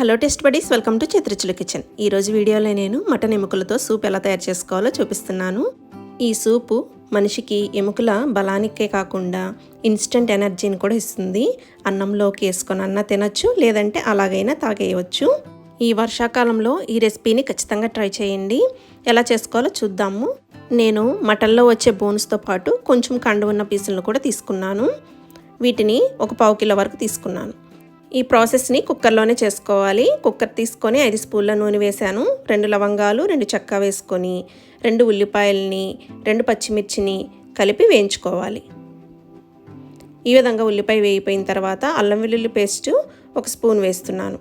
Hello taste buddies welcome to Chitrachula kitchen. ఈరోజు వీడియోలో నేను మటన్ ఎముకలతో సూప్ ఎలా తయారు చేసుకోవాలో చూపిస్తున్నాను. ఈ సూపు మనిషికి ఎముకల బలానికే కాకుండా ఇన్స్టంట్ ఎనర్జీని కూడా ఇస్తుంది. అన్నంలోకి వేసుకొని అన్న తినచ్చు లేదంటే అలాగైనా తాగేయవచ్చు. ఈ వర్షాకాలంలో ఈ రెసిపీని ఖచ్చితంగా ట్రై చేయండి. ఎలా చేసుకోవాలో చూద్దాము. నేను మటన్లో వచ్చే బోన్స్తో పాటు కొంచెం కండు ఉన్న పీసులను కూడా తీసుకున్నాను. వీటిని ఒక పావు కిలో వరకు తీసుకున్నాను. ఈ ప్రాసెస్ని కుక్కర్లోనే చేసుకోవాలి. కుక్కర్ తీసుకొని ఐదు స్పూన్ల నూనె వేశాను. రెండు లవంగాలు రెండు చెక్క వేసుకొని రెండు ఉల్లిపాయలని రెండు పచ్చిమిర్చిని కలిపి వేయించుకోవాలి. ఈ విధంగా ఉల్లిపాయ వేయిపోయిన తర్వాత అల్లం వెల్లుల్లి పేస్ట్ ఒక స్పూన్ వేస్తున్నాను.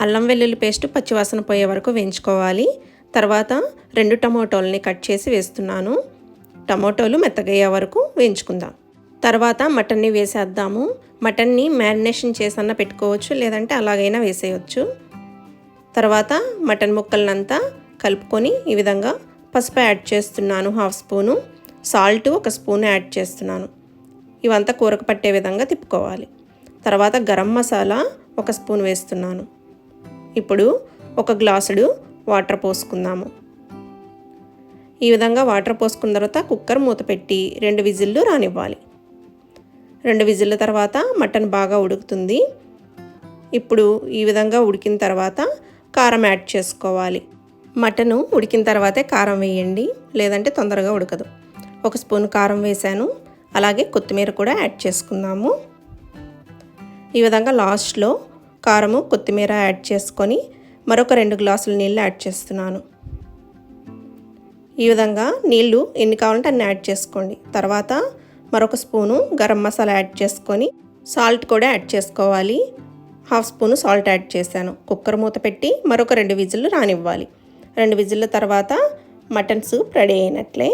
అల్లం వెల్లుల్లి పేస్ట్ పచ్చివాసన పోయే వరకు వేయించుకోవాలి. తర్వాత రెండు టమోటోలని కట్ చేసి వేస్తున్నాను. టమోటోలు మెత్తగయ్యే వరకు వేయించుకుందాం. తర్వాత మటన్ని వేసేద్దాము. మటన్ని మ్యారినేషన్ చేసన్నా పెట్టుకోవచ్చు లేదంటే అలాగైనా వేసేయచ్చు. తర్వాత మటన్ ముక్కలనంతా కలుపుకొని ఈ విధంగా పసుపు యాడ్ చేస్తున్నాను హాఫ్ స్పూను. సాల్ట్ ఒక స్పూన్ యాడ్ చేస్తున్నాను. ఇవంతా కూరకు పట్టే విధంగా తిప్పుకోవాలి. తర్వాత గరం మసాలా ఒక స్పూన్ వేస్తున్నాను. ఇప్పుడు ఒక గ్లాసుడు వాటర్ పోసుకుందాము. ఈ విధంగా వాటర్ పోసుకున్న తర్వాత కుక్కర్ మూత పెట్టి రెండు విజిల్లు రానివ్వాలి. రెండు విజిల్ల తర్వాత మటన్ బాగా ఉడుకుతుంది. ఇప్పుడు ఈ విధంగా ఉడికిన తర్వాత కారం యాడ్ చేసుకోవాలి. మటను ఉడికిన తర్వాతే కారం వేయండి లేదంటే తొందరగా ఉడకదు. ఒక స్పూన్ కారం వేసాను అలాగే కొత్తిమీర కూడా యాడ్ చేసుకుందాము. ఈ విధంగా లాస్ట్లో కారము కొత్తిమీర యాడ్ చేసుకొని మరొక రెండు గ్లాసుల నీళ్ళు యాడ్ చేస్తున్నాను. ఈ విధంగా నీళ్ళు ఎన్ని కావాలంటే అన్ని యాడ్ చేసుకోండి. తర్వాత మరొక స్పూను గరం మసాలా యాడ్ చేసుకొని సాల్ట్ కూడా యాడ్ చేసుకోవాలి. హాఫ్ స్పూను సాల్ట్ యాడ్ చేశాను. కుక్కర్ మూత పెట్టి మరొక రెండు విజిల్లు రానివ్వాలి. రెండు విజిల్ల తర్వాత మటన్ సూప్ రెడీ అయినట్లే.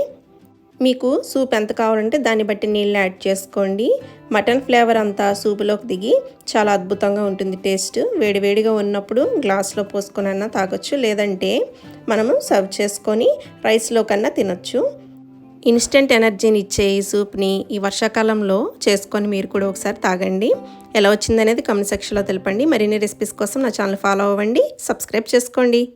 మీకు సూప్ ఎంత కావాలంటే దాన్ని బట్టి నీళ్ళు యాడ్ చేసుకోండి. మటన్ ఫ్లేవర్ అంతా సూపులోకి దిగి చాలా అద్భుతంగా ఉంటుంది టేస్ట్. వేడివేడిగా ఉన్నప్పుడు గ్లాస్లో పోసుకొని అన్నా తాగొచ్చు. లేదంటే మనము సర్వ్ చేసుకొని రైస్లో కన్నా తినొచ్చు. ఇన్స్టెంట్ ఎనర్జీని ఇచ్చే ఈ సూప్ని ఈ వర్షాకాలంలో చేసుకొని మీరు కూడా ఒకసారి తాగండి. ఎలా వచ్చిందనేది కమెంట్ సెక్షన్లో తెలపండి. మరిన్ని రెసిపీస్ కోసం నా ఛానల్ ఫాలో అవ్వండి. సబ్స్క్రైబ్ చేసుకోండి.